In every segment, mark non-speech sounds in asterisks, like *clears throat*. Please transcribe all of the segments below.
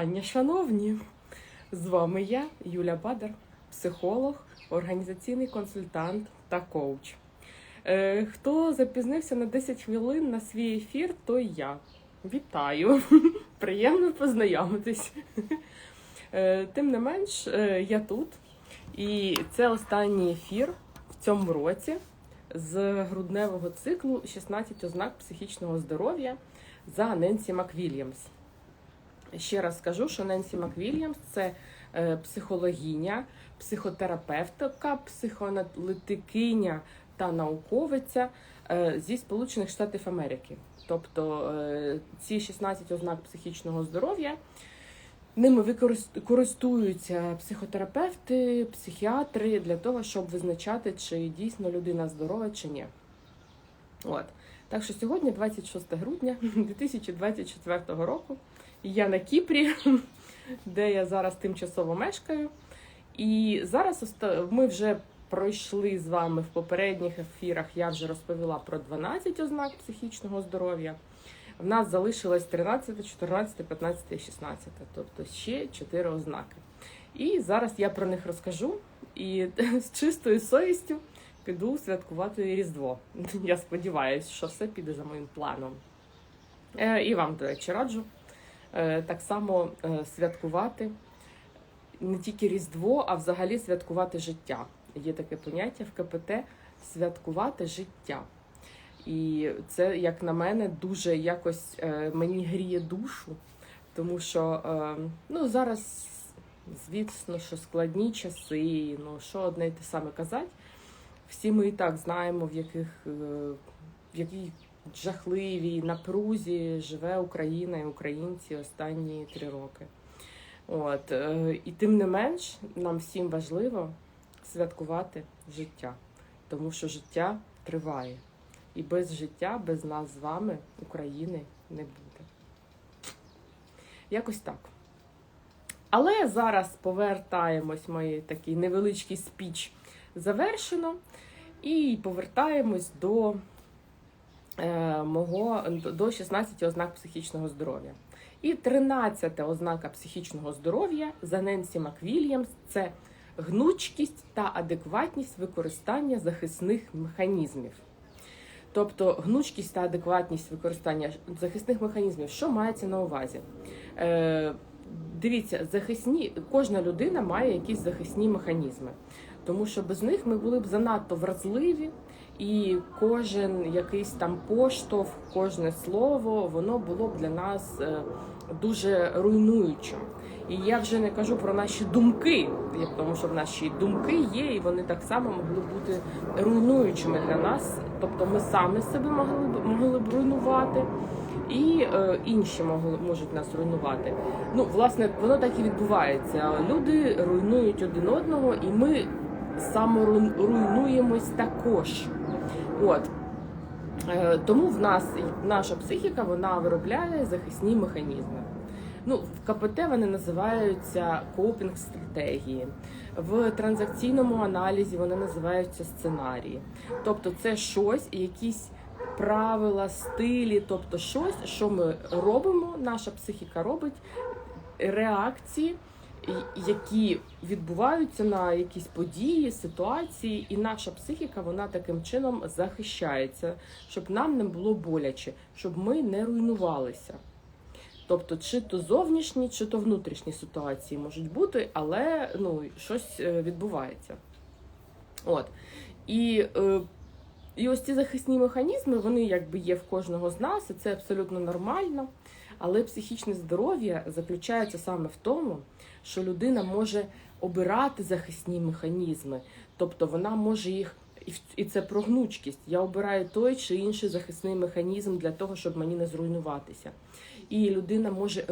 Аня, шановні, з вами я, Юля Бадар, психолог, організаційний консультант та коуч. Е, хто запізнився на 10 хвилин на свій ефір, то я. Вітаю! *laughs* Приємно познайомитись. Е, тим не менш, е, я тут, і це останній ефір в цьому році з грудневого циклу 16 ознак психічного здоров'я за Ненсі Маквільямс. Ще раз скажу, що Ненсі Маквільямс це е, психологиня, психотерапевтка, психоаналітикиня та науковиця е, зі Сполучених Штатів Америки. Тобто е, ці 16 ознак психічного здоров'я ними користуються психотерапевти, психіатри для того, щоб визначати, чи дійсно людина здорова чи ні. От. Так що сьогодні, 26 грудня *laughs* 2024 року, я на Кіпрі, *laughs* де я зараз тимчасово мешкаю. І зараз ми вже пройшли з вами в попередніх ефірах. Я вже розповіла про 12 ознак психічного здоров'я. В нас залишилось 13, 14, 15 і 16, тобто ще 4 ознаки. І зараз я про них розкажу і *laughs* з чистою совістю піду святкувати Різдво. *laughs* Я сподіваюся, що все піде за моїм планом. Е, І вам, до речі, раджу е, так само е, святкувати не тільки Різдво, а взагалі святкувати життя. Є таке поняття в КПТ святкувати життя. І це, як на мене, дуже якось мені гріє душу, тому що ну, зараз, звісно, що складні часи, ну що одне й те саме казати. Всі ми і так знаємо, в яких е, в якій жахливій напрузі живе Україна і українці останні три роки. От е, і тим не менш, нам всім важливо святкувати життя, тому що життя триває. І без життя, без нас з вами, України не буде. Якось так. Але зараз повертаємось, мої такий невеличкий спіч завершено, і повертаємось до е, мого до 16 ознак психічного здоров'я. І 13 ознака психічного здоров'я за Ненсі Маквільямс це гнучкість та адекватність використання захисних механізмів. Тобто гнучкість та адекватність використання захисних механізмів, що мається на увазі? Е, дивіться, захисні, кожна людина має якісь захисні механізми, тому що без них ми були б занадто вразливі, і кожен якийсь там поштовх, кожне слово, воно було б для нас е, дуже руйнуючим. І я вже не кажу про наші думки, тому, що в наші думки є, і вони так само могли бути руйнуючими для нас. Тобто ми самі себе могли б могли б руйнувати, і е, інші можуть нас руйнувати. Ну, власне, воно так і відбувається. Люди руйнують один одного, і ми саморуйнуємось також. От. Е, Тому в нас наша психіка вона виробляє захисні механізми. Ну, в КПТ вони називаються копінг стратегії. В транзакційному аналізі вони називаються сценарії. Тобто, це щось, якісь правила, стилі, тобто щось, що ми робимо, наша психіка робить реакції, які відбуваються на якісь події, ситуації, і наша психіка вона таким чином захищається, щоб нам не було боляче, щоб ми не руйнувалися. Тобто, чи то зовнішні, чи то внутрішні ситуації можуть бути, але ну, щось е, відбувається. От. І, е, і ось ці захисні механізми, вони якби є в кожного з нас, і це абсолютно нормально. Але психічне здоров'я заключається саме в тому, що людина може обирати захисні механізми, тобто вона може їх. І це про гнучкість. Я обираю той чи інший захисний механізм для того, щоб мені не зруйнуватися. І людина може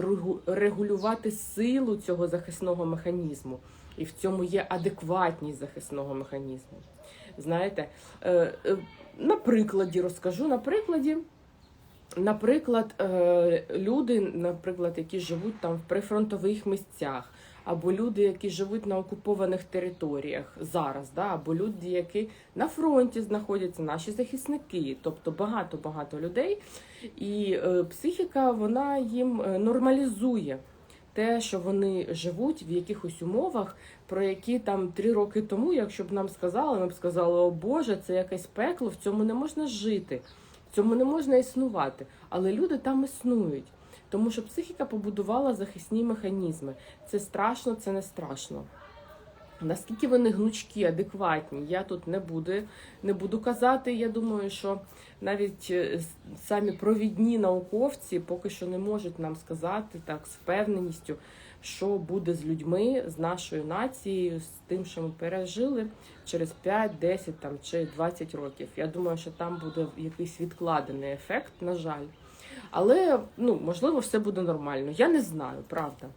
регулювати силу цього захисного механізму. І в цьому є адекватність захисного механізму. Знаєте, е, е, на прикладі розкажу. На прикладі, наприклад, е, люди, наприклад, які живуть там в прифронтових місцях, або люди, які живуть на окупованих територіях зараз, да, або люди, які на фронті знаходяться, наші захисники, тобто багато багато людей. І психіка вона їм нормалізує те, що вони живуть в якихось умовах, про які там три роки тому, якщо б нам сказали, ми б сказали, о Боже, це якесь пекло, в цьому не можна жити, в цьому не можна існувати. Але люди там існують. Тому що психіка побудувала захисні механізми. Це страшно, це не страшно. Наскільки вони гнучкі, адекватні, я тут не буду, не буду казати. Я думаю, що навіть е, самі провідні науковці поки що не можуть нам сказати так з впевненістю, що буде з людьми, з нашою нацією, з тим, що ми пережили через 5, 10 там, чи 20 років. Я думаю, що там буде якийсь відкладений ефект, на жаль. Але ну, можливо, все буде нормально. Я не знаю, правда.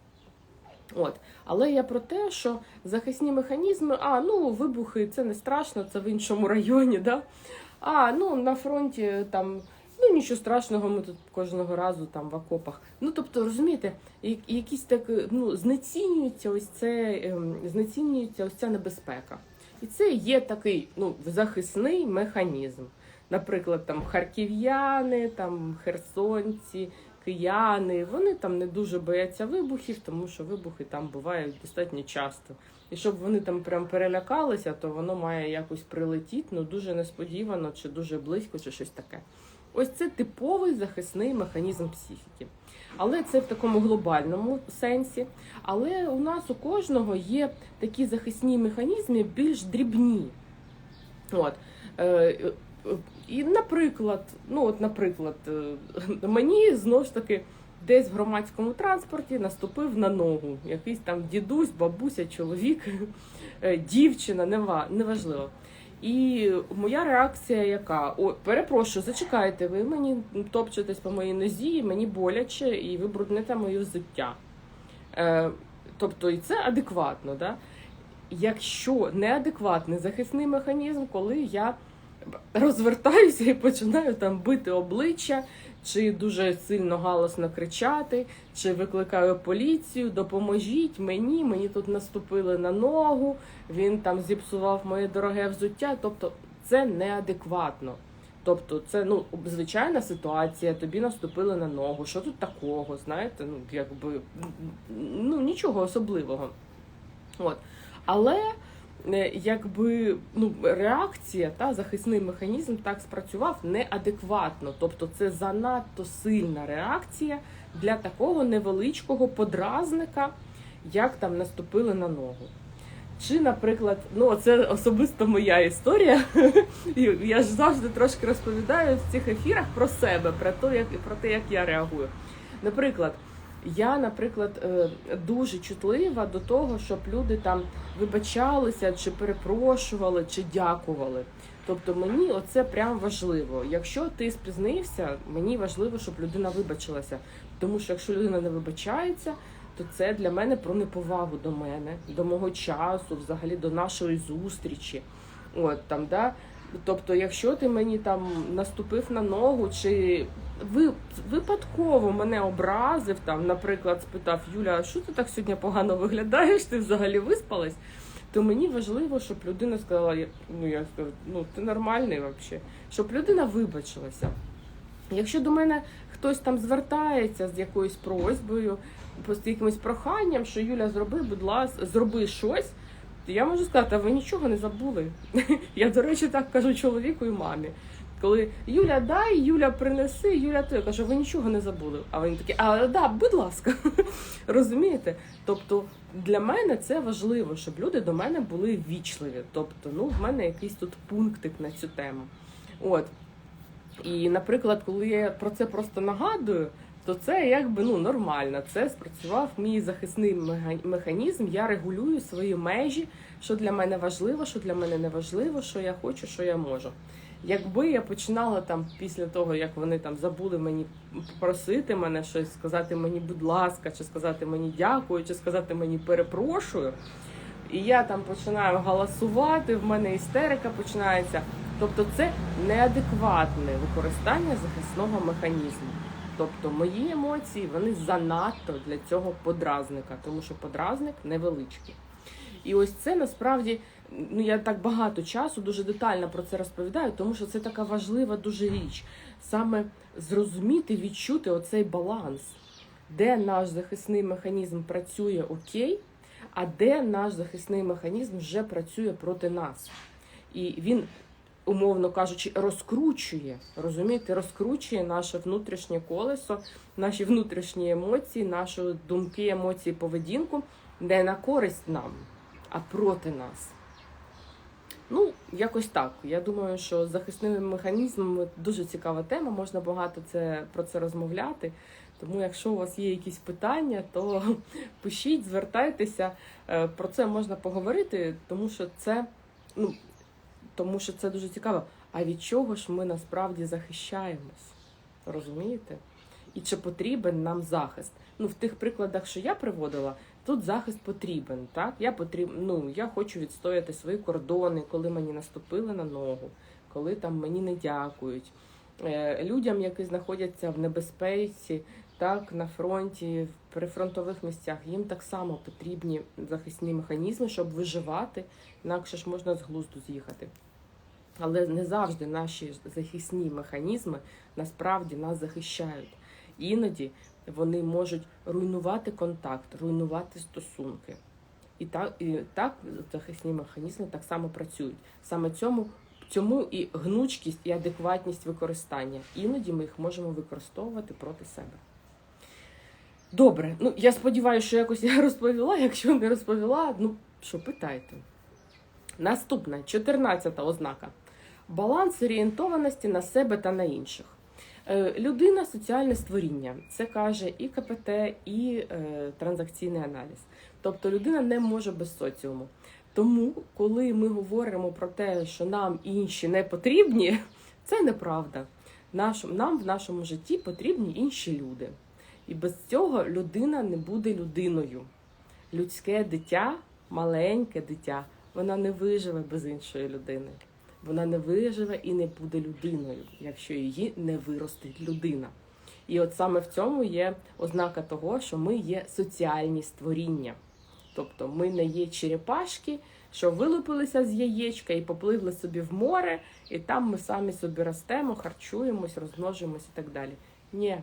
От. Але я про те, що захисні механізми, а ну вибухи це не страшно, це в іншому районі. Да? А ну на фронті там ну нічого страшного, ми тут кожного разу там в окопах. Ну тобто, розумієте, якісь так ну знецінюється ось це ем, знецінюється ось ця небезпека. І це є такий ну захисний механізм. Наприклад, там харків'яни, там херсонці, кияни, вони там не дуже бояться вибухів, тому що вибухи там бувають достатньо часто. І щоб вони там прям перелякалися, то воно має якось прилетіти, ну дуже несподівано, чи дуже близько, чи щось таке. Ось це типовий захисний механізм психіки. Але це в такому глобальному сенсі. Але у нас у кожного є такі захисні механізми більш дрібні. От. І, наприклад, ну от, наприклад, е, *laughs* мені знову ж таки десь в громадському транспорті наступив на ногу якийсь там дідусь, бабуся, чоловік, *laughs* е, дівчина, неважливо. І моя реакція яка? О, перепрошую, зачекайте, ви мені топчетесь по моїй нозі, мені боляче, і ви брудните моє взуття. Е, тобто, і це адекватно, да? Якщо неадекватний захисний механізм, коли я розвертаюся і починаю там бити обличчя, чи дуже сильно галасно кричати, чи викликаю поліцію, допоможіть мені, мені тут наступили на ногу, він там зіпсував моє дороге взуття. Тобто це неадекватно. Тобто, це ну звичайна ситуація, тобі наступили на ногу. Що тут такого? Знаєте, ну якби ну нічого особливого. От. Але якби ну, реакція та захисний механізм так спрацював неадекватно. Тобто це занадто сильна реакція для такого невеличкого подразника, як там наступили на ногу. Чи, наприклад, ну це особисто моя історія. *laughs* Я ж завжди трошки розповідаю в цих ефірах про себе, про те, як про те, як я реагую. Наприклад, я, наприклад, е, дуже чутлива до того, щоб люди там вибачалися, чи перепрошували, чи дякували. Тобто мені оце прям важливо. Якщо ти спізнився, мені важливо, щоб людина вибачилася. Тому що якщо людина не вибачається, то це для мене про неповагу до мене, до мого часу, взагалі до нашої зустрічі. От там, да. Тобто, якщо ти мені там наступив на ногу, чи ви випадково мене образив, там, наприклад, спитав Юля, що ти так сьогодні погано виглядаєш? Ти взагалі виспалась? То мені важливо, щоб людина сказала, ну я скажу, ну ти нормальний взагалі, щоб людина вибачилася. Якщо до мене хтось там звертається з якоюсь просьбою, з якимось проханням, що Юля, зроби, будь ласка, зроби щось, я можу сказати, а ви нічого не забули. *laughs* Я, до речі, так кажу чоловіку і мамі. Коли Юля, дай, Юля, принеси, Юля, то я кажу, ви нічого не забули. А вони такі, а да, будь ласка. *laughs* Розумієте? Тобто для мене це важливо, щоб люди до мене були вічливі. Тобто, ну, в мене якийсь тут пунктик на цю тему. От. І, наприклад, коли я про це просто нагадую, то це якби ну нормально. Це спрацював мій захисний механізм. Я регулюю свої межі, що для мене важливо, що для мене не важливо, що я хочу, що я можу. Якби я починала там після того, як вони там забули мені попросити мене щось, сказати мені, будь ласка, чи сказати мені дякую, чи сказати мені перепрошую. І я там починаю галасувати, в мене істерика починається. Тобто це неадекватне використання захисного механізму. Тобто мої емоції вони занадто для цього подразника, тому що подразник невеличкий. І ось це насправді ну я так багато часу дуже детально про це розповідаю, тому що це така важлива дуже річ. Саме зрозуміти, відчути оцей баланс. де наш захисний механізм працює окей, а де наш захисний механізм вже працює проти нас. І він, умовно кажучи, розкручує, розумієте, розкручує наше внутрішнє колесо, наші внутрішні емоції, наші думки, емоції, поведінку не на користь нам, а проти нас. Ну, якось так. Я думаю, що захисними механізмами дуже цікава тема, можна багато це, про це розмовляти. Тому, якщо у вас є якісь питання, то пишіть, звертайтеся. Е, Про це можна поговорити, тому що це, ну, тому що це дуже цікаво. А від чого ж ми насправді захищаємось? Розумієте? І чи потрібен нам захист? Ну, в тих прикладах, що я приводила, тут захист потрібен. Так? Я потріб... ну, я хочу відстояти свої кордони, коли мені наступили на ногу, коли там мені не дякують. Е, Людям, які знаходяться в небезпеці, так, на фронті, в прифронтових місцях, їм так само потрібні захисні механізми, щоб виживати, інакше ж можна з глузду з'їхати. Але не завжди наші захисні механізми насправді нас захищають. Іноді вони можуть руйнувати контакт, руйнувати стосунки. І так, і так захисні механізми так само працюють. Саме цьому, цьому і гнучкість, і адекватність використання. Іноді ми їх можемо використовувати проти себе. Добре, ну я сподіваюся, що якось я *laughs* розповіла. Якщо не розповіла, ну що питайте. Наступна, 14-та ознака. Баланс орієнтованості на себе та на інших. Е, Людина соціальне створіння. Це каже і КПТ, і е, транзакційний аналіз. Тобто людина не може без соціуму. Тому, коли ми говоримо про те, що нам інші не потрібні, *laughs* це неправда. Нашим, нам в нашому житті потрібні інші люди. І без цього людина не буде людиною. Людське дитя, маленьке дитя, вона не виживе без іншої людини. Вона не виживе і не буде людиною, якщо її не виростить людина. І от саме в цьому є ознака того, що ми є соціальні створіння. Тобто ми не є черепашки, що вилупилися з яєчка і попливли собі в море, і там ми самі собі ростемо, харчуємось, розмножуємось і так далі. Ні,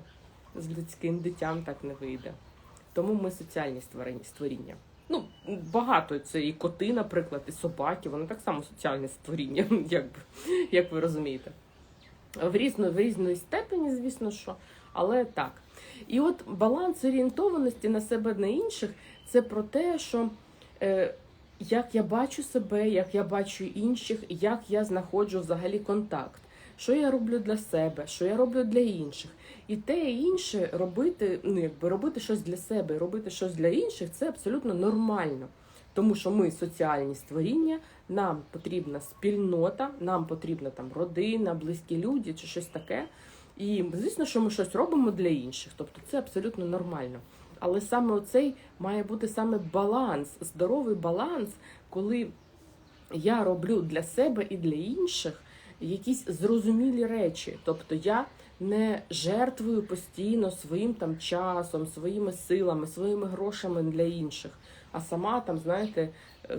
з людським дитям так не вийде. Тому ми соціальні створіння-. Ну, багато це і коти, наприклад, і собаки, вони так само соціальне створіння, *laughs* як, як ви розумієте. В, різно, в різної степені, звісно, що, але так. І от баланс орієнтованості на себе на інших це про те, що е, як я бачу себе, як я бачу інших, як я знаходжу взагалі контакт. Що я роблю для себе, що я роблю для інших. І те і інше робити, ну якби робити щось для себе, робити щось для інших це абсолютно нормально. Тому що ми соціальні створіння, нам потрібна спільнота, нам потрібна там родина, близькі люди чи щось таке. І звісно, що ми щось робимо для інших. Тобто це абсолютно нормально. Але саме оцей має бути саме баланс, здоровий баланс, коли я роблю для себе і для інших якісь зрозумілі речі. Тобто я не жертвую постійно своїм там часом, своїми силами, своїми грошами для інших. А сама там, знаєте,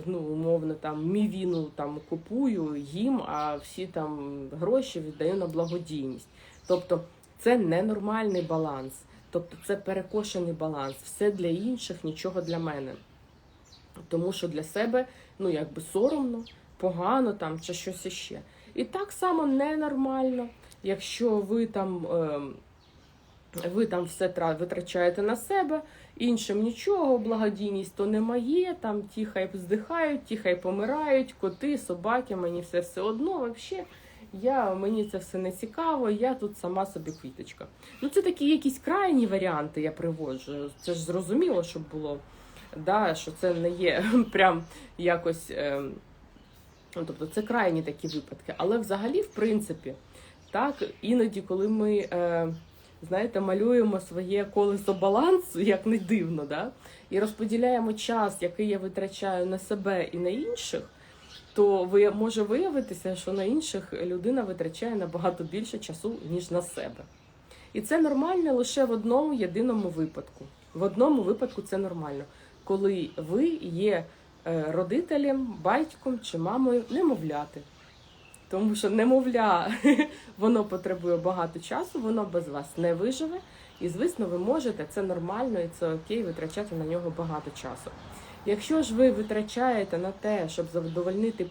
ну умовно там мівіну там купую їм, а всі там гроші віддаю на благодійність. Тобто це ненормальний баланс, тобто це перекошений баланс. Все для інших, нічого для мене. Тому що для себе ну якби соромно, погано там чи щось іще. І так само ненормально, якщо ви там, е, ви там все витрачаєте на себе, іншим нічого, благодійність то не моє, там ті хай здихають, ті хай помирають, коти, собаки, мені все все одно. Вообще, я, мені це все не цікаво, я тут сама собі квіточка. Ну це такі якісь крайні варіанти я приводжу. Це ж зрозуміло, щоб було, да, що це не є *laughs* прям якось. Е, Ну, тобто це крайні такі випадки. Але взагалі, в принципі, так, іноді, коли ми, е, знаєте, малюємо своє колесо балансу, як не дивно, да, і розподіляємо час, який я витрачаю на себе і на інших, то ви, може виявитися, що на інших людина витрачає набагато більше часу, ніж на себе. І це нормально лише в одному єдиному випадку. В одному випадку це нормально, коли ви є е, родителем, батьком чи мамою немовляти. Тому що немовля *laughs* воно потребує багато часу, воно без вас не виживе. І звісно, ви можете, це нормально і це окей, витрачати на нього багато часу. Якщо ж ви витрачаєте на те, щоб задовольнити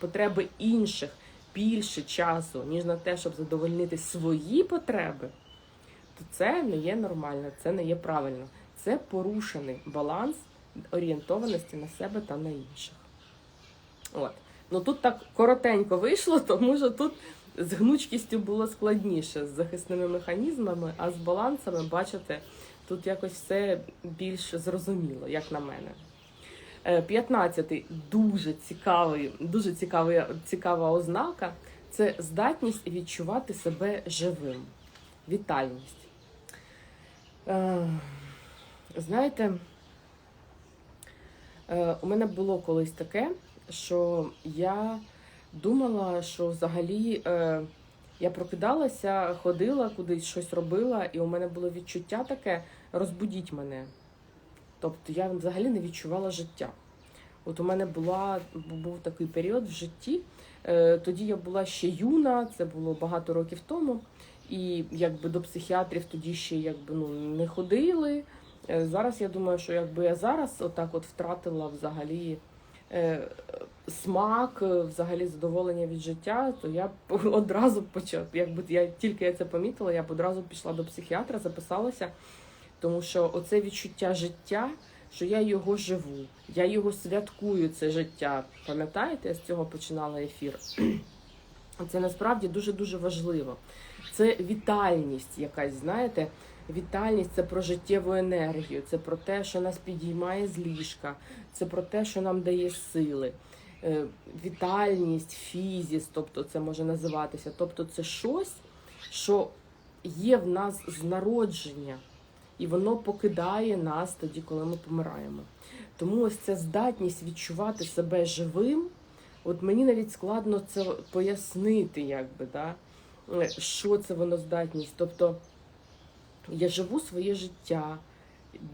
потреби інших більше часу, ніж на те, щоб задовольнити свої потреби, то це не є нормально, це не є правильно. Це порушений баланс орієнтованості на себе та на інших. От. Ну тут так коротенько вийшло, тому що тут з гнучкістю було складніше з захисними механізмами, а з балансами, бачите, тут якось все більш зрозуміло, як на мене. Е, 15-й дуже цікавий, дуже цікавий, цікава ознака це здатність відчувати себе живим. Вітальність. Е, знаєте, е, у мене було колись таке, що я думала, що взагалі е, я прокидалася, ходила кудись, щось робила, і у мене було відчуття таке розбудіть мене. Тобто я взагалі не відчувала життя. От у мене була, був такий період в житті. Е, Тоді я була ще юна, це було багато років тому. І якби до психіатрів тоді ще якби ну не ходили. Е, Зараз я думаю, що якби я зараз отак от втратила взагалі смак, е, взагалі задоволення від життя, то я *laughs* одразу почала. Якби я тільки я це помітила, я б одразу пішла до психіатра, записалася, тому що оце відчуття життя, що я його живу, я його святкую, це життя. Пам'ятаєте, я з цього починала ефір? *clears throat* Це насправді дуже дуже важливо. Це вітальність, якась, знаєте, вітальність це про життєву енергію, це про те, що нас підіймає з ліжка, це про те, що нам дає сили. Е, Вітальність, фізіс, тобто це може називатися. Тобто це щось, що є в нас з народження, і воно покидає нас тоді, коли ми помираємо. Тому ось ця здатність відчувати себе живим. От мені навіть складно це пояснити, якби, да? е, що це воно здатність. Тобто я живу своє життя.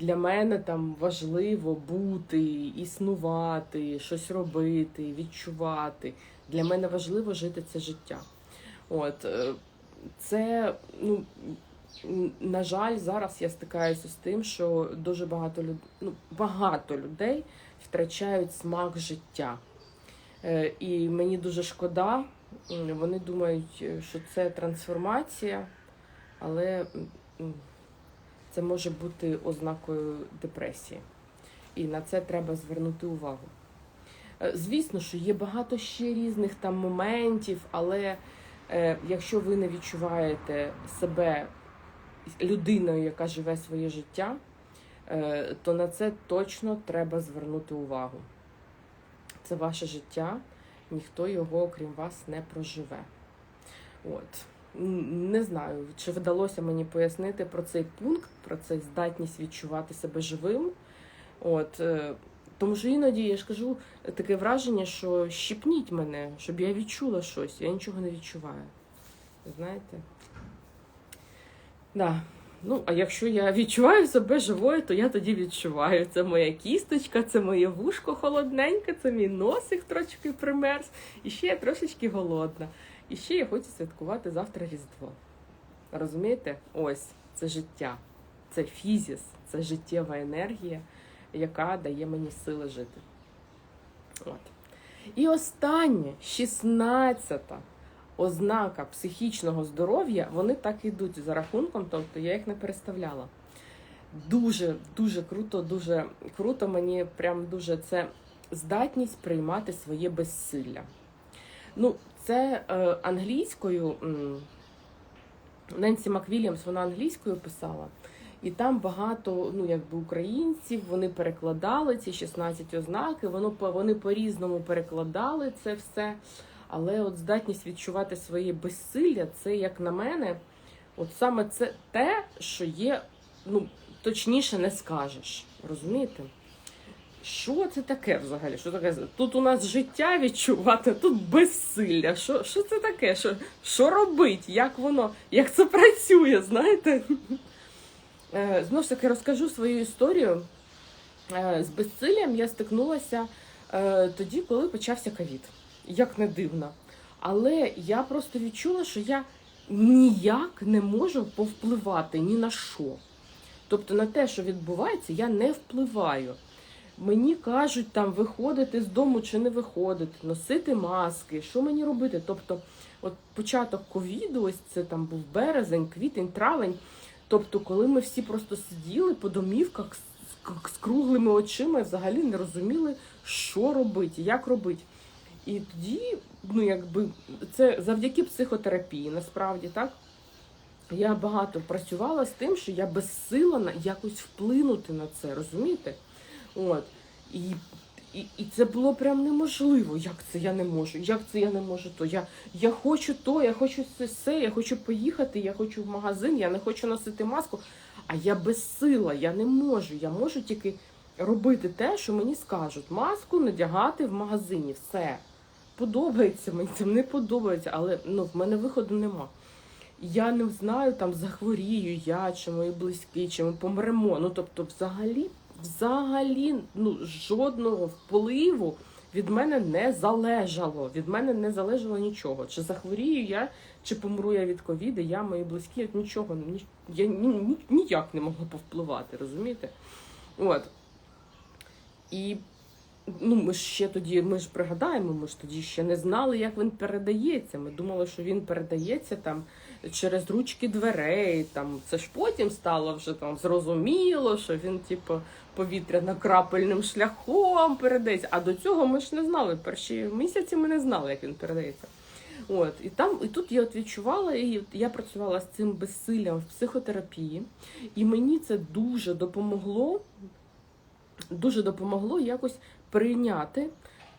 Для мене там важливо бути, існувати, щось робити, відчувати. Для мене важливо жити це життя. От е, це, ну на жаль, зараз я стикаюся з тим, що дуже багато людей, ну, багато людей втрачають смак життя. Е, І мені дуже шкода. Вони думають, е, що це трансформація, але це може бути ознакою депресії. І на це треба звернути увагу. Е, Звісно, що є багато ще різних там моментів, але е, якщо ви не відчуваєте себе людиною, яка живе своє життя, е, то на це точно треба звернути увагу. Це ваше життя, ніхто його, окрім вас, не проживе. От. Не знаю, чи вдалося мені пояснити про цей пункт, про цю здатність відчувати себе живим. От, е, тому що іноді я ж кажу таке враження, що щипніть мене, щоб я відчула щось. Я нічого не відчуваю. Знаєте? Да. Ну, а якщо я відчуваю себе живою, то я тоді відчуваю. Це моя кісточка, це моє вушко холодненьке, це мій носик трошки примерз, і ще я трошечки голодна. І ще я хочу святкувати завтра Різдво. Розумієте? Ось це життя, це фізіс, це життєва енергія, яка дає мені сили жити. От. І останнє, 16-та ознака психічного здоров'я, вони так йдуть за рахунком, тобто я їх не переставляла. Дуже, дуже круто, дуже круто. Мені прям дуже це здатність приймати своє безсилля. Ну, це е, англійською. Ненсі Маквільямс, вона англійською писала, і там багато ну, якби українців вони перекладали ці 16 ознаки, воно вони по-різному перекладали це все. Але от здатність відчувати своє безсилля, це, як на мене, от саме це те, що є, ну, точніше не скажеш. Розумієте? Що це таке взагалі? Що таке? Тут у нас життя відчувати, тут безсилля. Що, що це таке? Що, що робить? Як воно, як це працює, знаєте? Е, Знову ж таки розкажу свою історію. Е, З безсиллям я стикнулася е, тоді, коли почався ковід. Як не дивно. Але я просто відчула, що я ніяк не можу повпливати ні на що. Тобто на те, що відбувається, я не впливаю. Мені кажуть там виходити з дому чи не виходити, носити маски, що мені робити? Тобто, от початок ковіду, ось це там був березень, квітень, травень. Тобто, коли ми всі просто сиділи по домівках з, круглими очима взагалі не розуміли, що робити, як робити. І тоді, ну якби це завдяки психотерапії, насправді так. Я багато працювала з тим, що я безсила якось вплинути на це, розумієте? От. І, і, і це було прям неможливо. Як це я не можу? Як це я не можу то? Я, я хочу то, я хочу це все, я хочу поїхати, я хочу в магазин, я не хочу носити маску. А я безсила, я не можу. Я можу тільки робити те, що мені скажуть. Маску надягати в магазині, все. Подобається мені, це не подобається, але ну, в мене виходу нема. Я не знаю, там захворію я, чи мої близькі, чи ми помремо. Ну тобто, взагалі, взагалі, ну жодного впливу від мене не залежало. Від мене не залежало нічого. Чи захворію я, чи помру я від ковіду, я, мої близькі, нічого. ні- Я ні, ні, ніяк не могла повпливати, розумієте? От. І ну, ми ж ще тоді, ми ж пригадаємо, ми ж тоді ще не знали, як він передається. Ми думали, що він передається там через ручки дверей. Там це ж потім стало вже там зрозуміло, що він, типу, повітряно-крапельним шляхом передається. А до цього ми ж не знали. Перші місяці ми не знали, як він передається. От і там, і тут я от відчувала, і я працювала з цим безсиллям в психотерапії, і мені це дуже допомогло. Дуже допомогло якось прийняти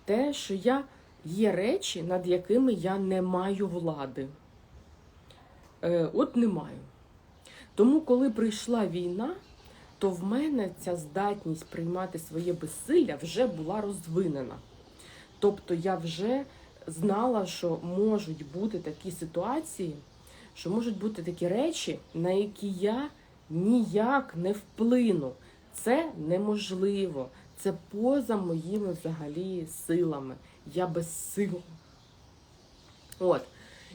те, що я є речі, над якими я не маю влади. Е, от не маю. Тому, коли прийшла війна, то в мене ця здатність приймати своє безсилля вже була розвинена. Тобто я вже знала, що можуть бути такі ситуації, що можуть бути такі речі, на які я ніяк не вплину. Це неможливо. Це поза моїми взагалі силами. Я безсила. От.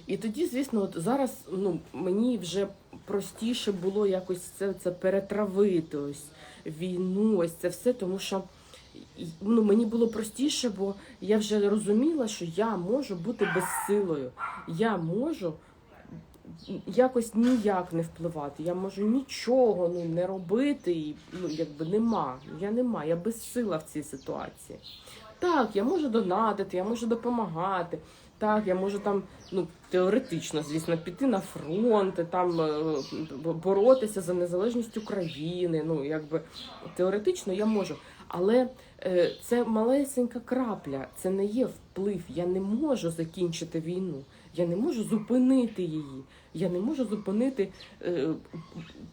І тоді, звісно, от зараз ну, мені вже простіше було якось це, це перетравити, ось війну, ось це все, тому що ну, мені було простіше, бо я вже розуміла, що я можу бути безсилою. Я можу якось ніяк не впливати. Я можу нічого ну, не робити, і ну, якби нема. Я нема, я безсила в цій ситуації. Так, я можу донатити, я можу допомагати. Так, я можу там, ну теоретично, звісно, піти на фронт, там е, боротися за незалежність України. Ну, якби теоретично я можу. Але е, це малесенька крапля, це не є вплив. Я не можу закінчити війну. Я не можу зупинити її. Я не можу зупинити е,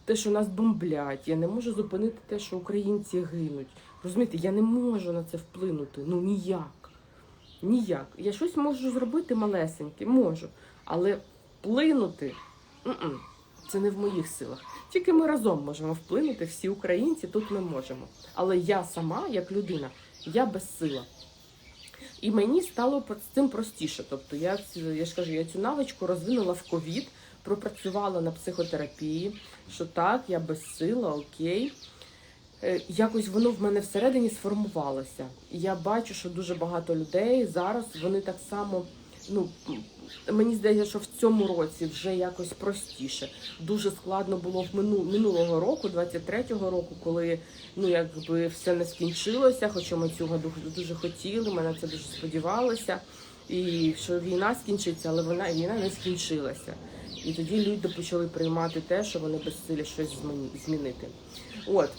те, що нас бомблять. Я не можу зупинити те, що українці гинуть. Розумієте, я не можу на це вплинути. Ну ніяк. Ніяк. Я щось можу зробити малесеньке, можу. Але вплинути це не в моїх силах. Тільки ми разом можемо вплинути, всі українці тут ми можемо. Але я сама, як людина, я безсила. І мені стало з цим простіше. Тобто, я, я ж кажу, я цю навичку розвинула в ковід, пропрацювала на психотерапії, що так, я безсила, окей. Е, Якось воно в мене всередині сформувалося. Я бачу, що дуже багато людей зараз вони так само. Ну мені здається, що в цьому році вже якось простіше. Дуже складно було в мину, минулого року, 23-го року, коли ну якби все не скінчилося, хоча ми цього дуже, хотіли, ми на це дуже сподівалися. І що війна скінчиться, але вона війна не скінчилася. І тоді люди почали приймати те, що вони безсилі щось змінити. От.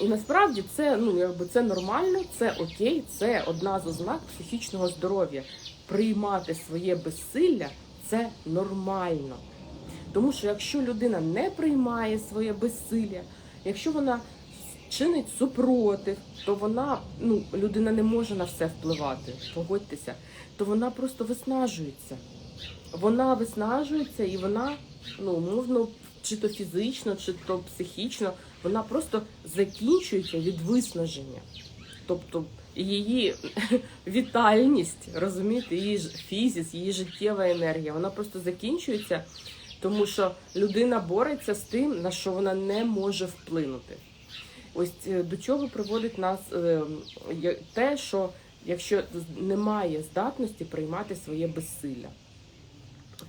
І насправді це ну якби це нормально, це окей, це одна з ознак психічного здоров'я. Приймати своє безсилля це нормально. Тому що якщо людина не приймає своє безсилля, якщо вона чинить супротив, то вона ну людина не може на все впливати. Погодьтеся, то вона просто виснажується. Вона виснажується і вона ну можна чи то фізично, чи то психічно, вона просто закінчується від виснаження. Тобто її вітальність, розумієте, її фізіс, її життєва енергія, вона просто закінчується, тому що людина бореться з тим, на що вона не може вплинути. Ось е, до чого приводить нас е, те, що якщо немає здатності приймати своє безсилля,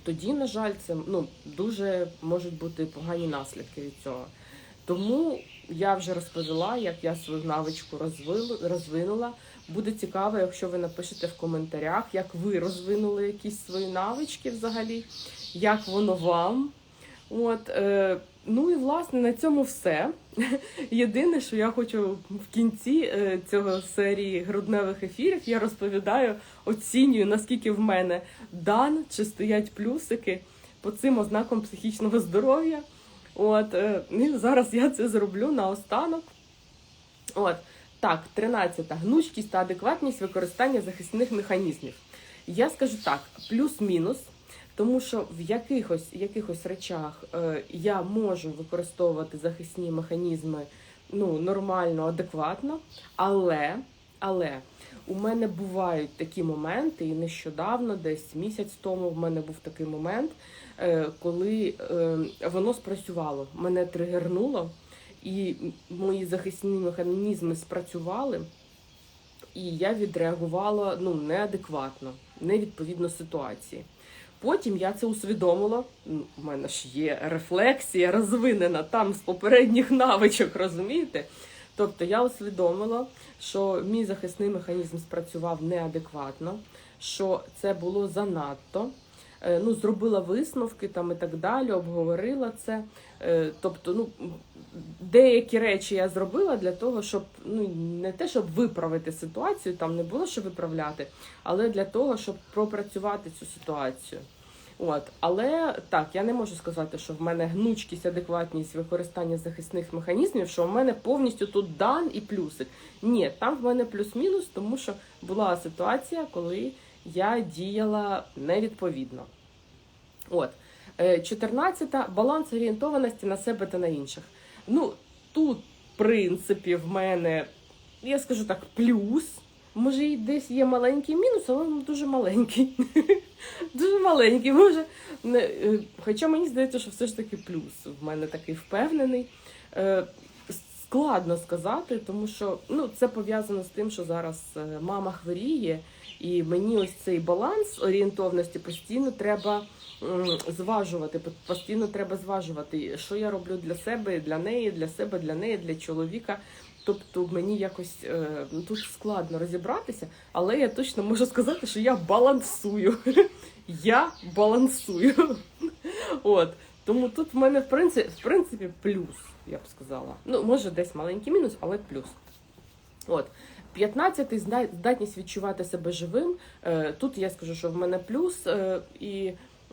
тоді, на жаль, це ну, дуже можуть бути погані наслідки від цього. Тому я вже розповіла, як я свою навичку розвинула. Буде цікаво, якщо ви напишете в коментарях, як ви розвинули якісь свої навички взагалі, як воно вам. От, е, ну і власне на цьому все. *laughs* Єдине, що я хочу в кінці е, цього серії грудневих ефірів, я розповідаю, оцінюю, наскільки в мене дан, чи стоять плюсики по цим ознакам психічного здоров'я. От, е, і зараз я це зроблю наостанок. От, так, 13. Гнучкість та адекватність використання захисних механізмів. Я скажу так, плюс-мінус, тому що в якихось, якихось речах е, я можу використовувати захисні механізми ну, нормально, адекватно, але, але у мене бувають такі моменти, і нещодавно, десь місяць тому, в мене був такий момент, е, коли е, воно спрацювало, мене тригернуло, і мої захисні механізми спрацювали, і я відреагувала ну, неадекватно, не відповідно ситуації. Потім я це усвідомила. У мене ж є рефлексія розвинена там з попередніх навичок, розумієте? Тобто я усвідомила, що мій захисний механізм спрацював неадекватно, що це було занадто. Е, Ну, зробила висновки там і так далі, обговорила це. Е, Тобто, ну, деякі речі я зробила для того, щоб ну не те, щоб виправити ситуацію, там не було що виправляти, але для того, щоб пропрацювати цю ситуацію. От, але так, я не можу сказати, що в мене гнучкість, адекватність використання захисних механізмів, що в мене повністю тут дан і плюсик. Ні, там в мене плюс-мінус, тому що була ситуація, коли я діяла невідповідно. От. Е, 14. Баланс орієнтованості на себе та на інших. Ну, тут, в принципі, в мене, я скажу так, плюс. Може, і десь є маленький мінус, але він дуже маленький. *laughs* Дуже маленький. Може, е, хоча мені здається, що все ж таки плюс. В мене такий впевнений. Е, Складно сказати, тому що ну, це пов'язано з тим, що зараз е, мама хворіє, і мені ось цей баланс орієнтовності постійно треба зважувати. Постійно треба зважувати, що я роблю для себе, для неї, для себе, для неї, для чоловіка. Тобто мені якось е, ну, тут складно розібратися, але я точно можу сказати, що я балансую. *laughs* Я балансую. *laughs* От. Тому тут в мене в принципі, в принципі плюс, я б сказала. Ну, може, десь маленький мінус, але плюс. От. 15-й здатність відчувати себе живим. Е, Тут я скажу, що в мене плюс, е, і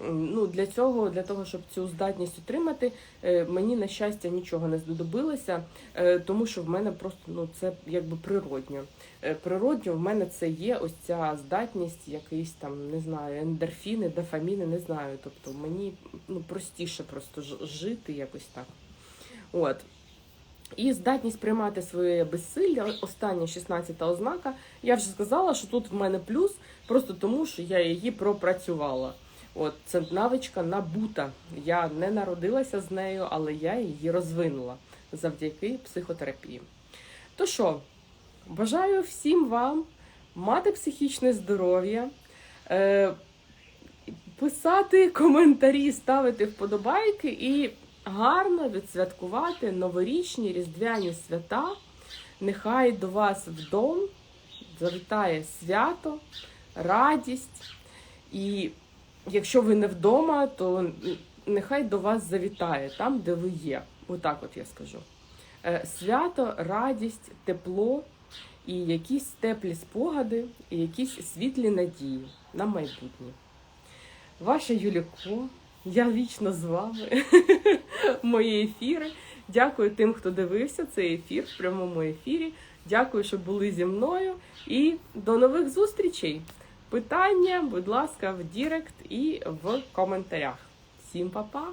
ну, для цього, для того, щоб цю здатність отримати, е, мені на щастя нічого не знадобилося, е, тому що в мене просто ну, це якби природньо. Е, Природньо в мене це є ось ця здатність, якийсь там, не знаю, ендорфіни, дофаміни, не знаю. Тобто мені ну, простіше просто жити якось так. От. І здатність приймати своє безсилля, остання 16 ознака. Я вже сказала, що тут в мене плюс, просто тому, що я її пропрацювала. От це навичка набута. Я не народилася з нею, але я її розвинула завдяки психотерапії. То що, бажаю всім вам мати психічне здоров'я, е, писати коментарі, ставити вподобайки і гарно відсвяткувати новорічні різдвяні свята. Нехай до вас вдом завітає свято, радість. І якщо ви не вдома, то нехай до вас завітає там, де ви є. Отак от я скажу. Е, Свято, радість, тепло і якісь теплі спогади, і якісь світлі надії на майбутнє. Ваша Юліко, я вічно з вами. *laughs* Мої ефіри. Дякую тим, хто дивився цей ефір в прямому ефірі. Дякую, що були зі мною. І до нових зустрічей. Питання, будь ласка, в Дірект і в коментарях. Всім па-па!